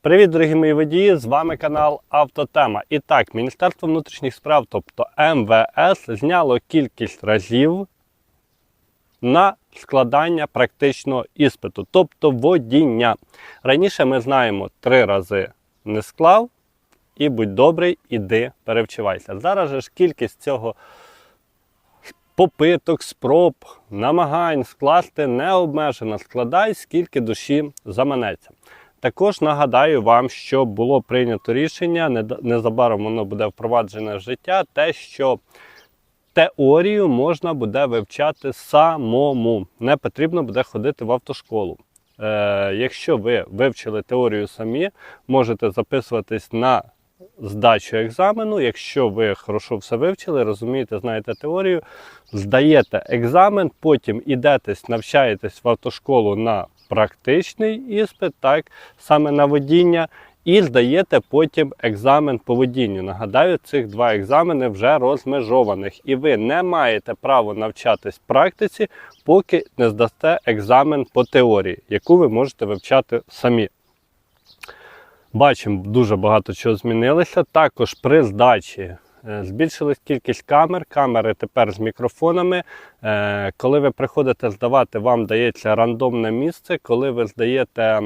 Привіт, дорогі мої водії! З вами канал Автотема. І так, Міністерство внутрішніх справ, тобто МВС, зняло кількість разів на складання практичного іспиту, тобто водіння. Раніше ми знаємо три рази не склав, і будь добрий, іди перевчивайся. Зараз же ж кількість цього попиток, спроб, намагань скласти не обмежена. Складай, скільки душі заманеться. Також нагадаю вам, що було прийнято рішення, незабаром воно буде впроваджене в життя, те, що теорію можна буде вивчати самому. Не потрібно буде ходити в автошколу. Е, якщо ви вивчили теорію самі, можете записуватись на здачу екзамену. Якщо ви хорошо все вивчили, розумієте, знаєте теорію, здаєте екзамен, потім ідетесь, навчаєтесь в автошколу на практичний іспит, так, саме на водіння, і здаєте потім екзамен по водінню. Нагадаю, цих два екзамени вже розмежованих, і ви не маєте права навчатись практиці, поки не здасте екзамен по теорії, яку ви можете вивчати самі. Бачимо, дуже багато чого змінилося. Також при здачі збільшилась кількість камер. Камери тепер з мікрофонами. Е, Коли ви приходите здавати, вам дається рандомне місце. Коли ви здаєте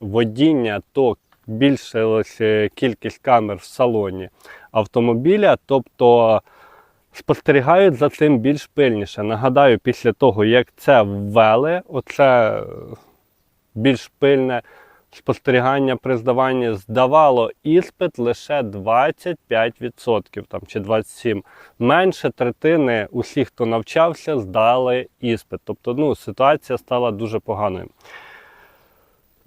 водіння, то збільшилась е, кількість камер в салоні автомобіля. Тобто спостерігають за цим більш пильніше. Нагадаю, після того, як це ввели, оце е, більш пильне спостерігання при здаванні здавало іспит лише 25% там, чи 27%. Менше третини усіх, хто навчався, здали іспит. Тобто ну, ситуація стала дуже поганою.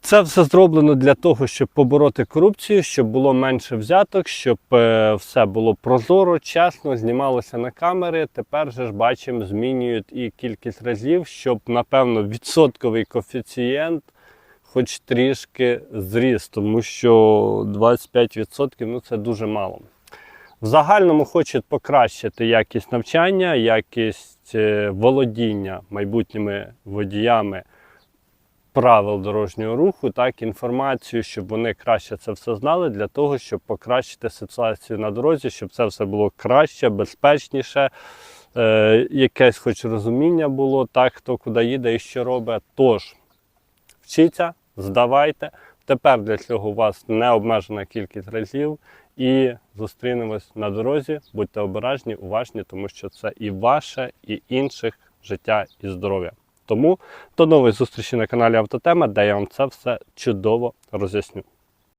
Це все зроблено для того, щоб побороти корупцію, щоб було менше взяток, щоб е, все було прозоро, чесно, знімалося на камери. Тепер же ж бачимо, змінюють і кількість разів, щоб, напевно, відсотковий коефіцієнт хоч трішки зріс, тому що 25% ну, це дуже мало. В загальному хочуть покращити якість навчання, якість е, володіння майбутніми водіями правил дорожнього руху, так, інформацію, щоб вони краще це все знали, для того, щоб покращити ситуацію на дорозі, щоб це все було краще, безпечніше, е, якесь хоч розуміння було, так, хто куди їде і що робить. Тож, вчіться, здавайте. Тепер для цього у вас необмежена кількість разів. І зустрінемось на дорозі. Будьте обережні, уважні, тому що це і ваше, і інших життя і здоров'я. Тому до нової зустрічі на каналі Автотема, де я вам це все чудово роз'ясню.